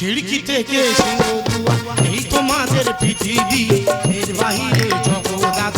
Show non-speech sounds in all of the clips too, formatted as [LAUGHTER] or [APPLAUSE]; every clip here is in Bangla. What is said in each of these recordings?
খিড়কি থেকে এই তোমাদের পৃথিবী এর বাহিরে জগৎ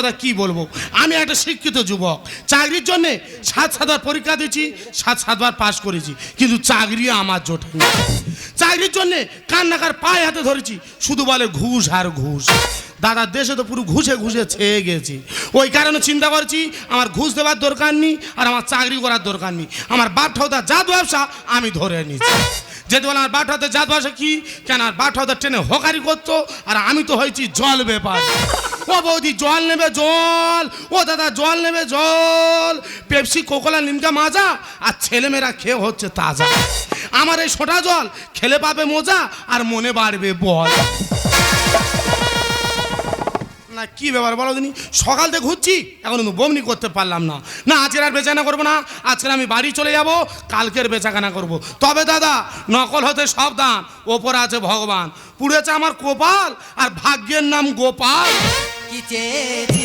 কথা কি বলব? আমি একটা শিক্ষিত যুবক। চাকরির জন্য সাত সাতবার পরীক্ষা দিয়েছি, সাত সাতবার পাশ করেছি, কিন্তু চাকরি আমার জোটে চাকরির জন্য কান্নাকার পায়ে হাতে ধরেছি, শুধু বলে ঘুষ আর ঘুষ। দাদা, দেশে তো পুরো ঘুষে ঘুষে ছেয়ে গেছি। ওই কারণে চিন্তা করছি, আমার ঘুষ দেওয়ার দরকার নেই আর আমার চাকরি করার দরকার নেই। আমার বাপ ঠাউদা যা ব্যবসা আমি ধরে নিচ্ছি। যেতে বললাম আর বাট হাতে জাত ভাষা কি? কেন আর বাট হাতে ট্রেনে হকারি করতো আর আমি তো হয়েছি জল ব্যাপার। ও বৌদি, জল নেবে জল। ও দাদা, জল নেবে জল। পেপসি, কোকোলা লিমকা মাজা আর ছেলেমেয়েরা খেয়ে হচ্ছে তাজা। আমার এই সোটা জল খেলে পাবে মজা আর মনে বাড়বে বল। না, কি ব্যাপার বলো দিনি? সকাল থেকে ঘুরছি, এখন কিন্তু বমনি করতে পারলাম না। না, আজকের আর বেচাকেনা করব না, আজকের আমি বাড়ি চলে যাব, কালকের বেচাকেনা করব। তবে দাদা, নকল হতে সাবধান, ওপরে আছে ভগবান। পুড়েছে আমার কোপাল, আর ভাগ্যের নাম গোপাল। কি চেয়েছি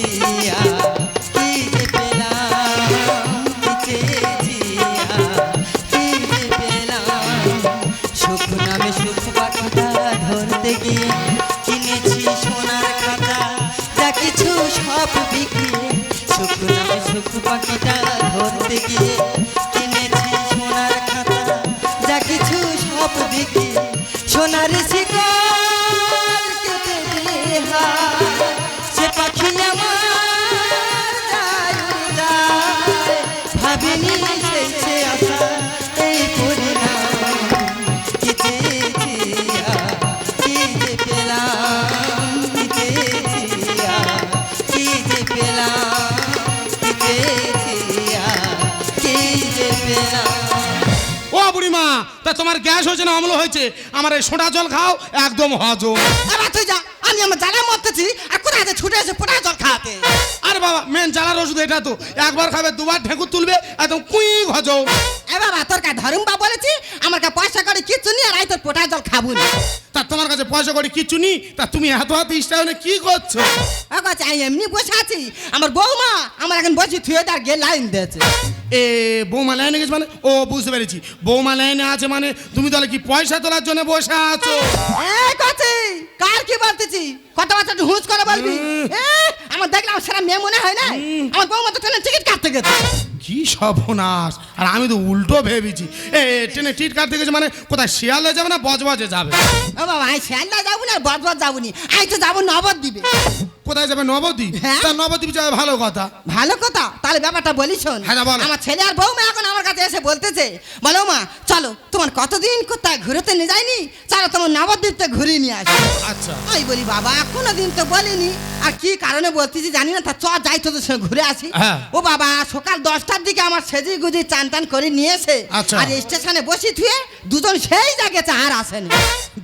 সব বিক্রি সুখ নামে সুখ পাখিটা ধরতে গিয়ে কিনেছি সোনার খাতা। যা কিছু সব বিক্রি সোনার হায়। সে পাখি আমার তোমার গ্যাস হয়েছে না অম্ল হয়েছে? আমার এই সোটা জল খাও একদম হজম। এবার তুই যা আমি আমার জ্বালা মরতেছি আর কোথায় আছে ছুটে এসে পোটা জল খাওয়াতে? আরে বাবা মেন জ্বালার ওষুধ এটা তো। একবার খাবে দুবার ঢেঁকুর তুলবে একদম কুই হজম। এ বাবা তোর কাছে ধরুম বা বলেছি আমার কাছে পয়সা করে কিচ্ছু নিয়ে আর আই তোর পোটা জল খাব না। তা তোমার কাছে পয়সা করে কিচ্ছু নি? তা তুমি এত হাতে ইস্টাইনে কি করছ? কাছে আমি এমনি বসে আছি। আমার বৌমা আমার এখন বসে থুয়ে তার গিয়ে লাইন দিয়েছে। এ বৌমা লাইনে গেছে মানে? ও বুঝতে পেরেছি। বৌমা লাইনে আছে মানে তুমি তাহলে কি পয়সা তোলার জন্য বসে আছো? কাছে কার কি বলতেছি? কত বছর হুঁচ করে বলবি? আমার দেখলাম সেরা মেয়ে মনে হয় না আমার বৌমা তো টিকিট কাটতে গেছে। কি সর্বনাশ? আর আমি তো উল্টো ভেবেছি। এ ট্রেনে টিট কাটতে গেছে মানে কোথায় শিয়ালে যাবে না বজবজে যাবে? ও বাবা, আমি শিয়ালদা যাব না বজবজ যাব নি। আমি তো যাব নবদ্বীপে। কোথায় যাবে নবদ্বীপ? হ্যাঁ। তা নবদ্বীপ যাবে ভালো কথা। ভালো কথা? তাহলে ব্যাপারটা বলি শোন। হ্যাঁ, না, বলো। আমার ছেলে আর বৌমা এখন আমার কাছে এসে বলতেছে বলো মা চলো তোমার কতদিন কোথায় ঘুরতে নিয়ে যায়নি? চলো তোমার নবদ্বীপতে ঘুরিয়ে নিয়ে আসি। আচ্ছা। আমি বলি বাবা কোনো দিন তো বলিনি। আর কি কারণে বলতেছি জানি না তা চ যাই তোদের সঙ্গে ঘুরে আসি। হ্যাঁ। ও বাবা সকাল দশটার দিকে আমার সেজি গুজি চান টান করে নিয়ে এসে আচ্ছা। আর স্টেশনে বসি থুয়ে দুজন সেই জায়গাতে আর আসেনি।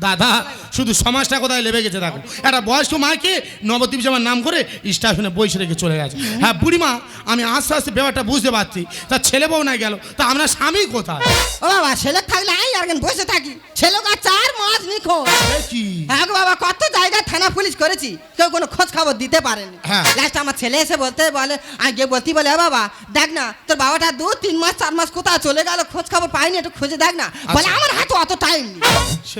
দাদা শুধু সমাজটা কোথায় লেবে গেছে দেখো। একটা বয়স্ক মাকে নবদ্বীপ যাওয়ার নাম করে স্টেশনে বসে রেখে চলে গেছে। হ্যাঁ বুড়িমা আমি আস্তে আস্তে ব্যাপারটা বুঝতে পারছি। তা ছেলে বউ না গেল তা আমরা স্বামী কোথায়? ও বাবা ছেলে থাকলে আই আর বসে থাকি। ছেলে চার মাস নিখো হ্যাঁ গো বাবা কত জায়গায় থানা পুলিশ করেছি কেউ কোনো খোঁজ খবর দিতে পারেনি। হ্যাঁ। লাস্ট আমার ছেলে এসে বলতে বলে আমি গিয়ে বলতে বলে বাবা দেখ না তোর বাবাটা দু তিন মাস চার মাস কোথায় চলে গেল খোঁজ খবর পাইনি একটু খুঁজে দেখ না। বলে আমার হাতে অত টাইম নেই।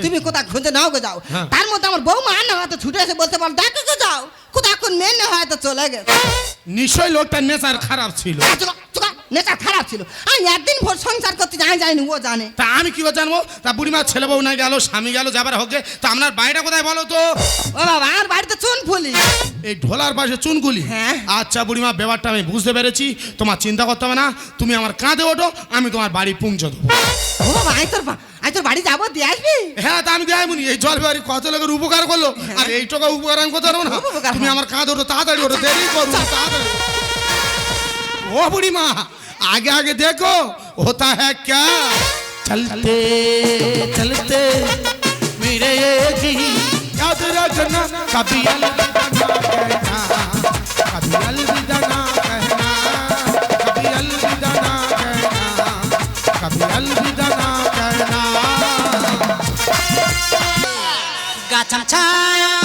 তুমি কোথায় খুঁজে নাও গো যাও। হ্যাঁ। তার মধ্যে আমার বৌমা আনা না হয়তো ছুটে এসে বলতে বল দেখো গো যাও। কোথাও এখন মেন হয়তো চলে গেছে। নিশ্চয়ই লোকটা নেচার খারাপ ছিল। নেচার খারাপ ছিল। আমি একদিন ভোর সংসার করতে যাই যাইনি ও জানে। তা আমি কি জানব? তা বুড়িমা ছেলে বউ না গেল স্বামী গেল যাবার হোক তা আপনার বাইরে কোথায় বলো তো? ও বাবা আমার বাড়িতে চুন ফুলি এই ঢোলার পাশে চুন চুনগুলি হ্যাঁ। আচ্ছা বুড়িমা ব্যাপারটা আমি বুঝতে পেরেছি। তোমার চিন্তা করতে হবে না তুমি আমার কাঁধে ওঠো আমি তোমার বাড়ি পৌঁছে দেবো। ও বাবা আমি তোর আমি তোর বাড়ি যাব দিয়ে আসবি? হ্যাঁ তা আমি দেয় এই জল বাড়ি কত লোকের উপকার করল? আর এই টাকা উপকার আমি করতে পারব না। তুমি আমার কাঁধে ওঠো তাড়াতাড়ি ওঠো দেরি করো তাড়াতাড়ি। ओ बुढ़ी माँ? आगे आगे देखो, होता है क्या? चलते चलते, मेरे एक ही याद रखना। कभी अलविदा कहना, कभी अलविदा ना कहना, कभी अलविदा ना कहना, कभी अलविदा ना कहना। गाछम छाया।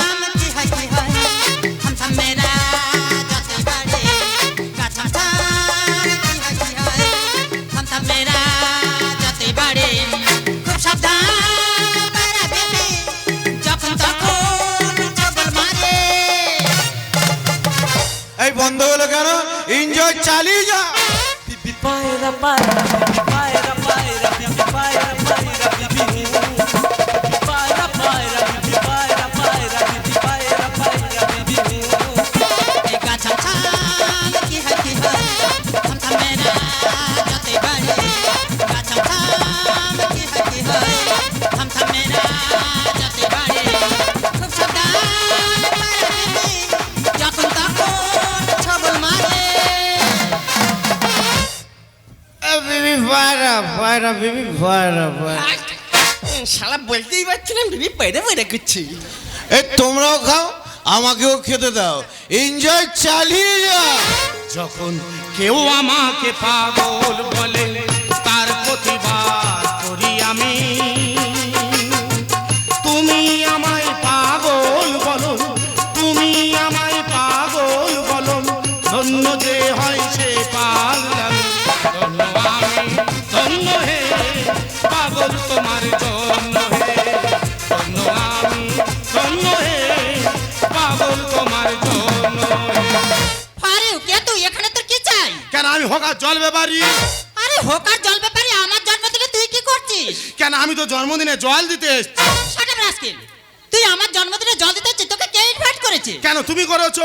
mind. পায়রা বিবি পয়রা পায়রা শালা বলতেই পারছিলাম বিবি পয়রা পয়রা করছি এ তোমরাও খাও আমাকেও খেতে দাও। এনজয় চালিয়ে যা। যখন কেউ আমাকে পাগল বলে পাগল তোমার জন্য হে ধন্য আমি ধন্য হে পাগল তোমার জন্য হে। আরে কে তুই এখানে তোর কি চাই? কেন আমি হোকা জল ব্যাপারি আরে হোকার জল ব্যাপারে আমার জন্মদিনে তুই কি করছিস? কেন আমি তো জন্মদিনে জল দিতে এসছি। তুই আমার জন্মদিনে জল দিতে হচ্ছে তোকে কে ইনভাইট করেছে? কেন তুমি করেছ?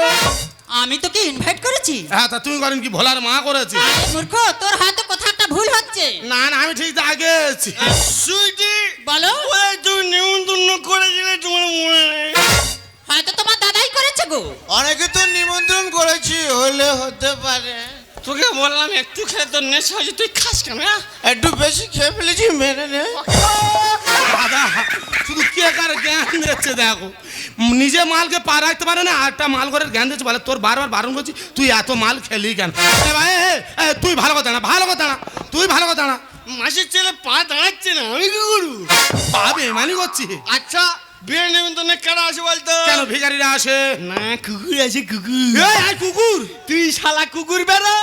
আমি তোকে ইনভাইট করেছি। হ্যাঁ তা তুমি করেন কি ভোলার মা করেছে। মূর্খ তোর একটা ভুল হচ্ছে। না না আমি ঠিক আগে আছি। সুইটি বলো। তুমি নিমন্ত্রণ করেছিলে তোমার মনে নেই। হয়তো তোমার দাদাই করেছে গো। অনেকে তো নিমন্ত্রণ করেছি হলে হতে পারে। তোকে বললাম একটু খেলে তোর নেশা হয়েছে তুই খাস কেন হ্যাঁ? একটু বেশি খেয়ে ফেলেছি মেনে নে। দাদা কে কার জ্ঞান দিচ্ছে দেখো? নিজে মালকে পা রাখতে পারে না আরেকটা মাল করে জ্ঞান দিচ্ছে বলে তোর বারবার বারণ করছি তুই এত মাল খেলি কেন? ভাই, তুই ভালো কথা না ভালো কথা না তুই ভালো কথা না। মাসের ছেলে পা দাঁড়াচ্ছে না আমি কি করব? পাবে মানি করছি। আচ্ছা বিয়ে নিমন্ত্রণে কারা আসে বলতো? কেন ভিখারিরা আসে? না কুকুর আছে কুকুর। কুকুর! তুই শালা কুকুর বেড়া।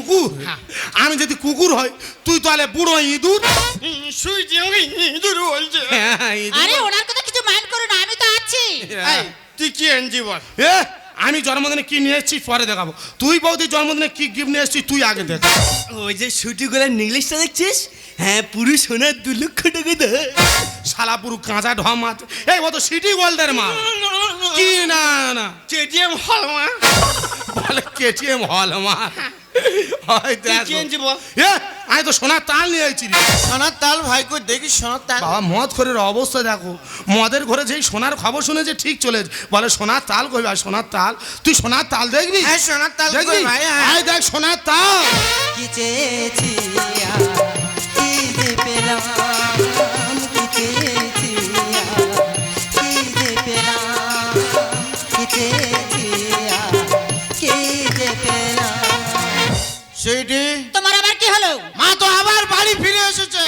কুকুর? আমি যদি কুকুর হই তুই তাহলে বুড়ো ইঁদুর? ইঁদুর বলছে। হ্যাঁ, ইঁদুর। আরে ওনার কথা কিছু মাইন্ড করো না আমি তো আছি। হ্যাঁ। তুই কি এনজি বল? এ, আমি জন্মদিনে কি নিয়ে এসেছি পরে দেখাবো। তুই বৌদি জন্মদিনে কি গিফট নিয়ে এসেছিস তুই আগে দেখ। ওই যে সুটি গোলার নেকলেসটা দেখছিস? হ্যাঁ পুরো সোনার দু লক্ষ টাকা দে শালা পুরো কাঁচা ঢম আছে এই ও তো সিটি গোল্ডের মাল কি না না। কেটিএম হল মা। বলে কেটিএম হল মা। হয়। কি এনেছি বল? এ আমি তো সোনার তাল নিয়ে সোনার তাল ভাই কই দেখি সোনার তাল? বাবা মদ ঘরের অবস্থা দেখো। মদের ঘরে যেই সোনার খবর শুনেছে ঠিক চলে বলে সোনার তাল কই ভাই সোনার তাল? তুই সোনার তাল দেখবি? হ্যাঁ সোনার তাল দেখবি? ভাই হ্যাঁ। দেখ সোনার তাল। কি চেয়েছি সুইটি? তোমার আবার কি হলো? মা তো আবার বাড়ি ফিরে এসেছে।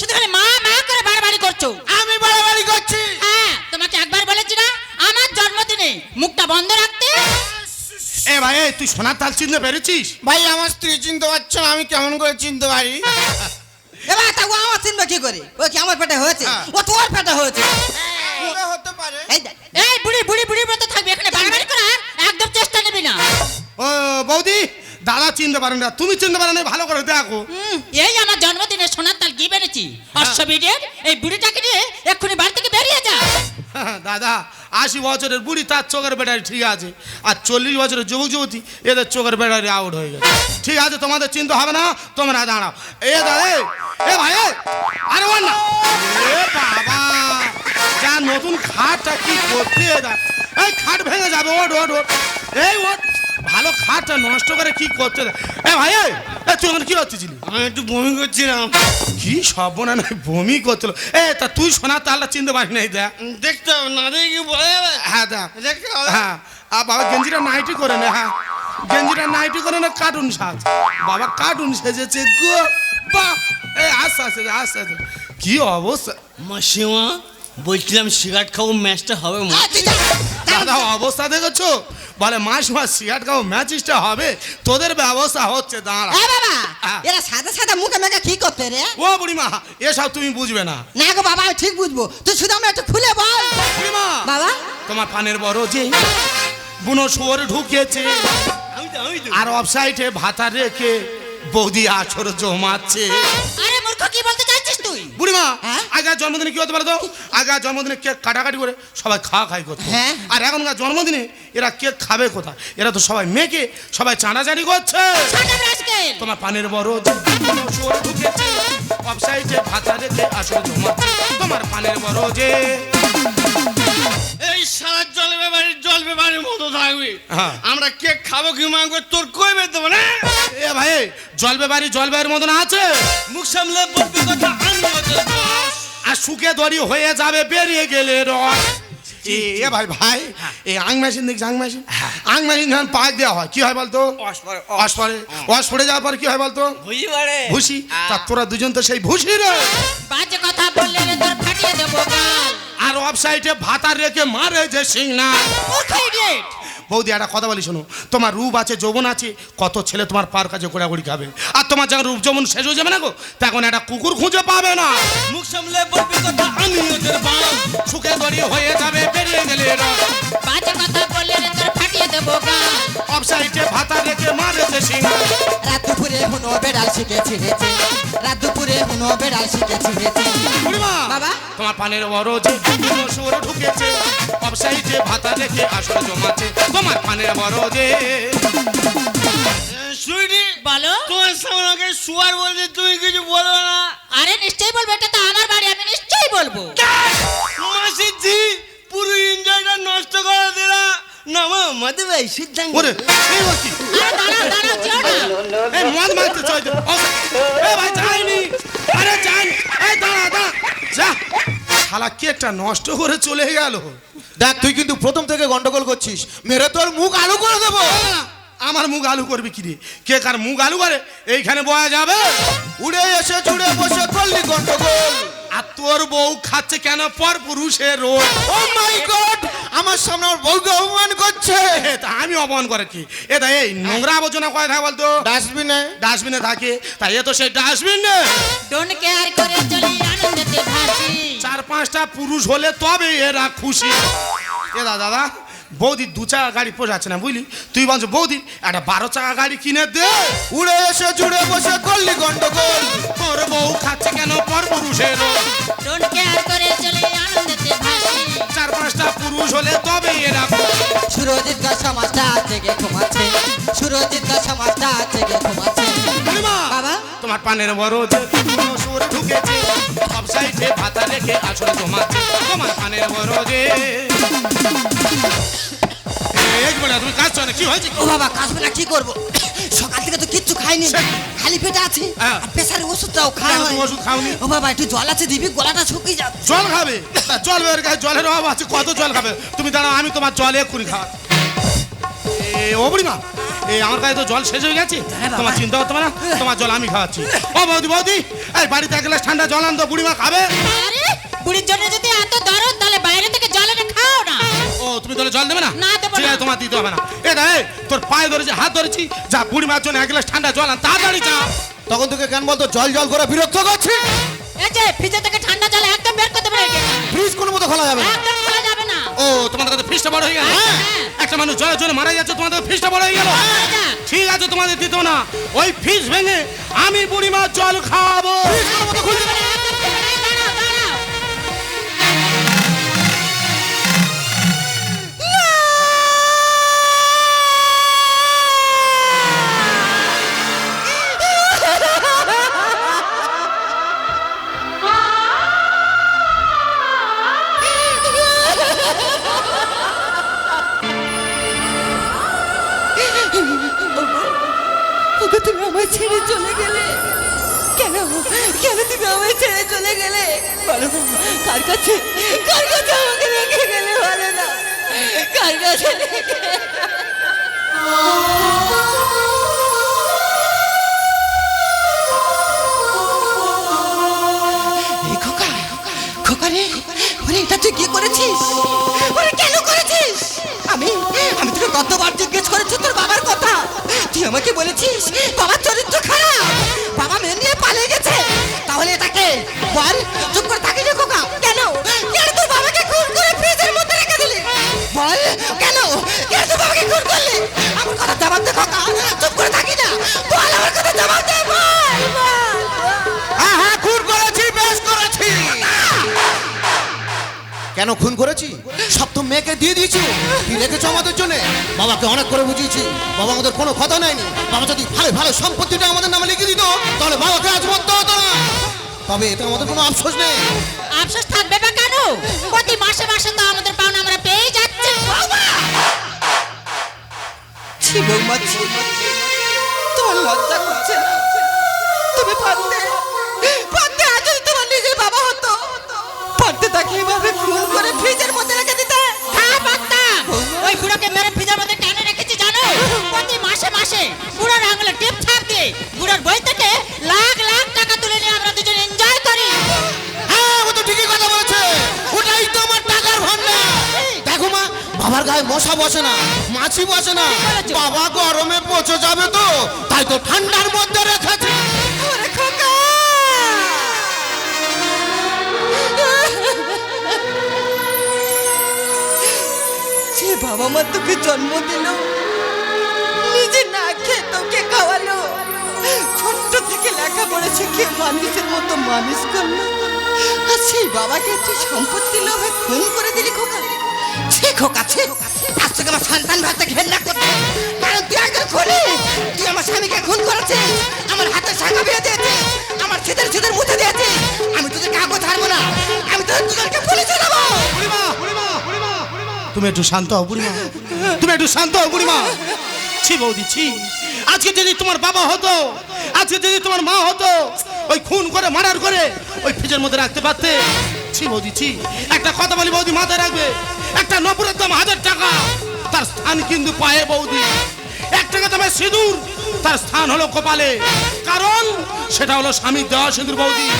শুধু খালি মা মা করে বাড়াবাড়ি করছ? আমি বাড়াবাড়ি করছি। হ্যাঁ তোমাকে একবার বলেছি না আমার জন্মদিনে মুখটা বন্ধ রাখতে। এ ভাই তুই সোনার তাল চিনতে পেরেছিস? ভাই আমার স্ত্রী চিনতে পারছে না আমি কেমন করে চিনতে পারি? এবার তা ও আমার চিনবে কি করে? ও কি আমার পেটে হয়েছে? হ্যাঁ। ও তোর পেটে হয়েছে। হতে পারে। এই বুড়ি বুড়ি বুড়ির মতো থাকবে এখানে। বাড়াবাড়ি করার একদম চেষ্টা নেবি না। ও বৌদি দাদা চিনতে পারেন না তুমি চিনতে পারেন ভালো করে দেখো। এই আমার জন্মদিনে সোনার তাল কি বেড়েছি অশ্ববীরের এই বুড়িটাকে নিয়ে এক্ষুনি বাড়ি থেকে বেরিয়ে যা। [LAUGHS] দাদা আশি বছরের বুড়ি তার চোখের ব্যাটারি ঠিক আছে। আর চল্লিশ বছরের যুবক যুবতী এদের চোখের ব্যাটারি আউট হয়ে গেছে। ঠিক আছে তোমাদের চিন্তা হবে না তোমরা দাঁড়াও। এ দাদা এ, ভাই আরে ওর না। এ বাবা যা নতুন খাটটা কি করতে এই খাট ভেঙে যাবে ওট ওট ওট এই ওট ভালো খাটটা নষ্ট করে কি করতে দা এ ভাই এ, এ তুই ওখানে কি হচ্ছিলি আমি একটু বমি করছিলাম। কি সর্বনা নাই বমি করছিল। এ তা তুই সোনা তাহলে চিনতে পারি নাই দেখ। দেখতে হবে না দেখে কি বলা হ্যাঁ দেখ। দেখতে হবে। হ্যাঁ আর বাবা গেঞ্জিটা নাইটি করে নে হ্যাঁ। গেঞ্জিটা নাইটি করে না কার্টুন সাজ। বাবা কার্টুন সেজেছে গো। বাহ এই আস্তে আস্তে আস্তে আস্তে কি অবস্থা? মাসিমা বলছিলাম সিগারেট খাব ম্যাচটা হবে। দাদা অবস্থা দেখেছ? বলে মাস মাস সিগারেট খাব ম্যাচিসটা হবে। তোদের ব্যবস্থা হচ্ছে দাঁড়া। এ বাবা হ্যাঁ। এরা সাদা সাদা মুখে মেখে কি করতে রে? ও বুড়িমা এসব তুমি বুঝবে না। না গো বাবা আমি ঠিক বুঝব। তুই শুধু আমরা একটু খুলে বল। বুড়িমা বাবা। তোমার পানের বড় যে বুনো শুয়োর ঢুকেছে। আর অফসাইডে ভাতা রেখে বৌদি আছর জমাচ্ছে। আরে মূর্খ কি বলতে তুই? বুড়িমা আগে জন্মদিনে কি হতে পারে তো? আগে জন্মদিনে কেক কাটাকাটি করে সবাই খাওয়া খাই করতো। হ্যাঁ। আর এখনকার জন্মদিনে এরা কেক খাবে কোথায়? এরা তো সবাই মেয়েকে সবাই চাঁড়াচাড়ি করছে। তোমার পানের বড় যে ভাতা জমাচ্ছে তোমার পানের বড় যে। এই সারা জল ব্যাপারে জল ব্যাপারের মতো থাকবি। হ্যাঁ। আমরা কেক খাব কি তোর কই বের দেবো না? এ ভাই আছে? মুখ সামলে বলবি কথা। আর সুখে দড়ি হয়ে যাবে বেরিয়ে গেলে রস। এ এ ভাই ভাই এই আং মেশিন দেখছি আং মেশিন। আং মেশিন যখন পাক দেওয়া হয় কি হয় বলতো? অস পড়ে অস। পরে পড়ে যাওয়ার পর কি হয় বলতো? ভুসি তা তোরা দুজন তো সেই ভুসি রে। বাজে কথা বললে তোর ফাটিয়ে দেবো আর অফ সাইডে ভাতা রেখে মারে যে ইডিয়েট বৌদি একটা কথা বলি শোনো। তোমার রূপ আছে যৌবন আছে কত ছেলে তোমার পার কাছে গোড়াগুড়ি খাবে। আর তোমার যখন রূপ যৌবন শেষ হয়ে যাবে না গো তখন একটা কুকুর খুঁজে পাবে না। মুখ সামলে বলবি কথা আমি ওদের বাস সুখে হয়ে যাবে বেরিয়ে গেলে বাজে কথা বললে তোর ফাটিয়ে দেবো ভাতা রেখে রাত দুপুরে হুনো বেড়াল শিখে ছিঁড়েছে রাত দুপুরে হুনো বেড়াল শিখে পানের বড় যে কোনো সুর ঢুকেছে। অবসাইডে ভাতা রেখে আসলে জমাচ্ছে। তোমার পানের বড় যে সুইটি বলো। তোমার সামনে শুয়ার বলছে তুমি কিছু বলো না। আরে নিশ্চয়ই বলব এটা তো আমার বাড়ি আমি নিশ্চয়ই বলব। মাসির জি পুরো এনজয়টা নষ্ট করে দিলা। না মা ভাই সিদ্ধান্ত। ওরে এই ও কি? আরে দাঁড়াও দাঁড়াও যেও না। এই মদ মারতে চাই তো। এ ভাই যাইনি আরে যাই এই দাঁড়া দাঁড়া। যা। শালা একটা নষ্ট করে চলে গেল? দেখ তুই কিন্তু প্রথম থেকে গন্ডগোল করছিস। মেরে তোর মুখ আলু করে দেবো। আমার মুখ আলু করবি কি রে? কে কার মুখ আলু করে? এইখানে বয়া যাবে? উড়ে এসে চুড়ে বসে করলি গন্ডগোল। আর তোর বউ খাচ্ছে কেন? পর পুরুষের রোল। ও মাই গড আমার সামনে আমার বউকে অপমান করছে। তা আমি অপমান করে কি এ তা এই নোংরা আবর্জনা কয় থাকে বলতো? ডাস্টবিনে। ডাস্টবিনে থাকে। তাই এ তো সেই ডাস্টবিন। নে ডোন্ট কেয়ার করে চলি আনন্দেতে ভাসি। চার পাঁচটা পুরুষ হলে তবে এরা খুশি। এ দা দাদা বৌদি দু চাকা গাড়ি পোষাচ্ছে না বুঝলি? তুই বলছো বৌদি একটা বারো চাকা গাড়ি কিনে দে। উড়ে এসে চুড়ে বসে করলি গন্ডগোল। তোর বউ খাচ্ছে কেন পর পুরুষের রোল? ডোন্ট কেয়ার করে চলি আনন্দেতে পাঁচটা পুরুষ হলে তবে এরা সুরজিৎ কা সমাজটা জেগে ঘুমাচ্ছে। সুরজিৎ কা সমাজটা জেগে ঘুমাচ্ছে। বাবা? তোমার পানের বড় সুর ঢুকেছে। সব সাইডে ভাতা রেখে আসলে জমাচ্ছে তোমার পানের বড় যে তুমি কাজ না কি হয়েছে? ও বাবা কাজবে না কি করব? থেকে তো কিচ্ছু খাইনি। খালি পেটে আছি। হ্যাঁ। আর প্রেসারের ওষুধটাও খাওয়া ওষুধ খাওনি? ও বাবা একটু জল আছে দিবি গলাটা শুকিয়ে যাচ্ছে জল খাবে? জল বের গায়ে জলের অভাব আছে কত জল খাবে? তুমি দাঁড়াও আমি তোমার জল এক্ষুনি খাওয়া। এ ও বুড়িমা এই আমার কাছে তো জল শেষ হয়ে গেছে? হ্যাঁ, তোমার চিন্তা করতে না তোমার জল আমি খাওয়াচ্ছি। ও বৌদি বৌদি এই বাড়িতে এক গ্লাস ঠান্ডা জল আনতো বুড়িমা খাবে? আরে বুড়ির জন্য যদি এত দরদ তুমি তাহলে জল দেবে না? না, দেবো ঠিক আছে তোমার দিতে হবে না। এ দা এই, তোর পায়ে ধরেছি হাত ধরেছি যা বুড়িমার জন্য এক গ্লাস ঠান্ডা জল আন তাড়াতাড়ি যা। তখন তোকে কেন বলতো জল জল করে বিরক্ত করছি? এই যে ফ্রিজে থেকে ঠান্ডা জল একদম বের করতে পারে ফ্রিজ কোনো মতো খোলা যাবে না। একদম খোলা যাবে না। ও তোমাদের কাছে বড় হয়ে গেল? হ্যাঁ। একটা মানুষ জলের জন্য মারা যাচ্ছে তোমাদের বড় হয়ে গেল? হ্যাঁ। ঠিক আছে তোমাদের দিত না। ওই ভেঙে আমি বুড়িমার জল খাওয়াবো। তুমি আমায় ছেড়ে চলে গেলে? কেন কেন তুমি আমায় ছেড়ে চলে গেলে? বলো না, কার কাছে? কার কাছে আমাকে রেখে গেলে বলো না? কার কাছে খোকা খোকা রে ওরে এটা তুই কি করেছিস? ওরে কেন করেছিস? আমি আমি তোকে কতবার জিজ্ঞেস করেছি তোর কথা। তুই আমাকে বলেছিস বাবার চরিত্র খারাপ। বাবা মেয়ে নিয়ে পালিয়ে গেছে। তাহলে এটাকে বল চুপ করে থাকি রে খোকা। কেন? কেন তোর বাবাকে খুন করে ফ্রিজের মধ্যে রেখে দিলি? বল কেন? কেন তোর বাবাকে খুন করলি? আমার কথা জবাব দে খোকা। চুপ করে থাকি না। বল আমার কথা জবাব দে বল হ্যাঁ হ্যাঁ খুন করেছি বেশ করেছি। কেন খুন করেছি? সব মেয়েকে দিয়ে দিয়েছি। কি রেখেছো আমাদের জন্য? বাবাকে অনেক করে বুঝিয়েছি। বাবা আমাদের কোনো কথা নেয়নি বাবা যদি ভালো ভালো সম্পত্তিটা আমাদের নামে লিখে দিত তাহলে বাবাকে আজ মরতে হতো না। তবে এতে আমাদের কোনো আফসোস নেই। আফসোস থাকবে বা কেন? প্রতি মাসে মাসে তো আমাদের পাওনা আমরা পেয়ে যাচ্ছি। ছি বৌমা ছি। তোমার লজ্জা করছে তুমি পারতে পারতে আজ যদি তোমার নিজের বাবা হতো। পারতে তাকে এভাবে খুন করে ফ্রিজের মধ্যে মাসে বুড়োর আঙুলে টিপ ছাপ দিয়ে বুড়োর বই থেকে লাখ লাখ টাকা তুলে নিয়ে আমরা দুজন এনজয় করি। হ্যাঁ ও তো ঠিকই কথা বলেছে। ওটাই তো আমার টাকার ভান্ডার দেখো মা বাবার গায়ে মশা বসে না মাছি বসে না। বাবা গরমে পচে যাবে তো তাই তো ঠান্ডার মধ্যে রেখেছে। ওরে বাবা মা তোকে জন্ম দিল লেখাপড়া শিখে মানুষের মতো মানুষ করল আর সেই বাবাকে তুই সম্পত্তি লোভে খুন করে দিলি খোকা? ছে খোকা, ছে। আজ থেকে আমার সন্তান ভাতে ঘেন্না করতে। কারণ তুই একজন খুনি। তুই আমার স্বামীকে খুন করেছিস। আমার হাতে সাঙ্গা বিয়ে দিয়েছিস। আমার ছেদের ছেদের মুছে দিয়েছিস। আমি তোদের কাগজ ছাড়বো না। আমি তোদের দুজনকে পুলিশে দেবো। তুমি একটু শান্ত হও, বুড়িমা। তুমি একটু শান্ত হও, বুড়িমা। ছি বৌদি, ছি। আজকে যদি তোমার বাবা হতো আজকে যদি তোমার মা হতো, ওই খুন করে মার্ডার করে, ওই ফ্রিজের মধ্যে রাখতে পারতে। ছি বৌদি, ছি। একটা কথা বলি বৌদি মাথায় রাখবে। একটা নপুরের দাম হাজার টাকা, তার স্থান কিন্তু পায়ে বৌদি। এক টাকা দামের সিঁদুর, তার স্থান হলো কপালে। কারণ সেটা হলো স্বামীর দেওয়া সিঁদুর বৌদি।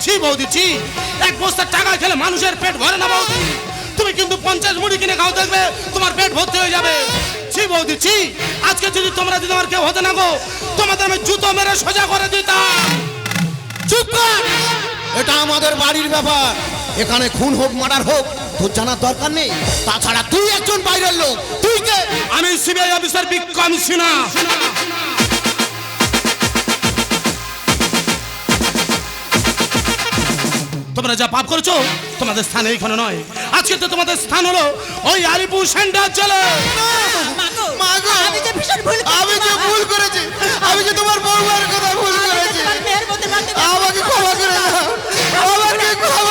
ছি বৌদি, ছি। এক বস্তার টাকা খেলে মানুষের পেট ভরে না বৌদি। তুমি কিন্তু পঞ্চাশ মুড়ি কিনে খাও দেখবে তোমার পেট ভর্তি হয়ে যাবে। ছি বৌদি ছি। আজকে যদি তোমরা যদি আমার কেউ হতে না গো তোমাদের আমি জুতো মেরে সোজা করে দিতাম। চুপ কর। এটা আমাদের বাড়ির ব্যাপার। এখানে খুন হোক মার্ডার হোক তোর জানার দরকার নেই। তাছাড়া তুই একজন বাইরের লোক। তুই কে? আমি সিবিআই অফিসার বিক্রম সিনহা। তোমরা যা পাপ করেছ তোমাদের স্থান এইখানে নয়। আজকে তো তোমাদের স্থান হলো ওই আলিপুর সেন্টার চলে আমি যে ভীষণ ভুল করেছি, আমি যে। ভুল করেছি আমি যে তোমার বউমার কথা ভুল করেছি। আমাকে ক্ষমা করে দাও। আমাকে ক্ষমা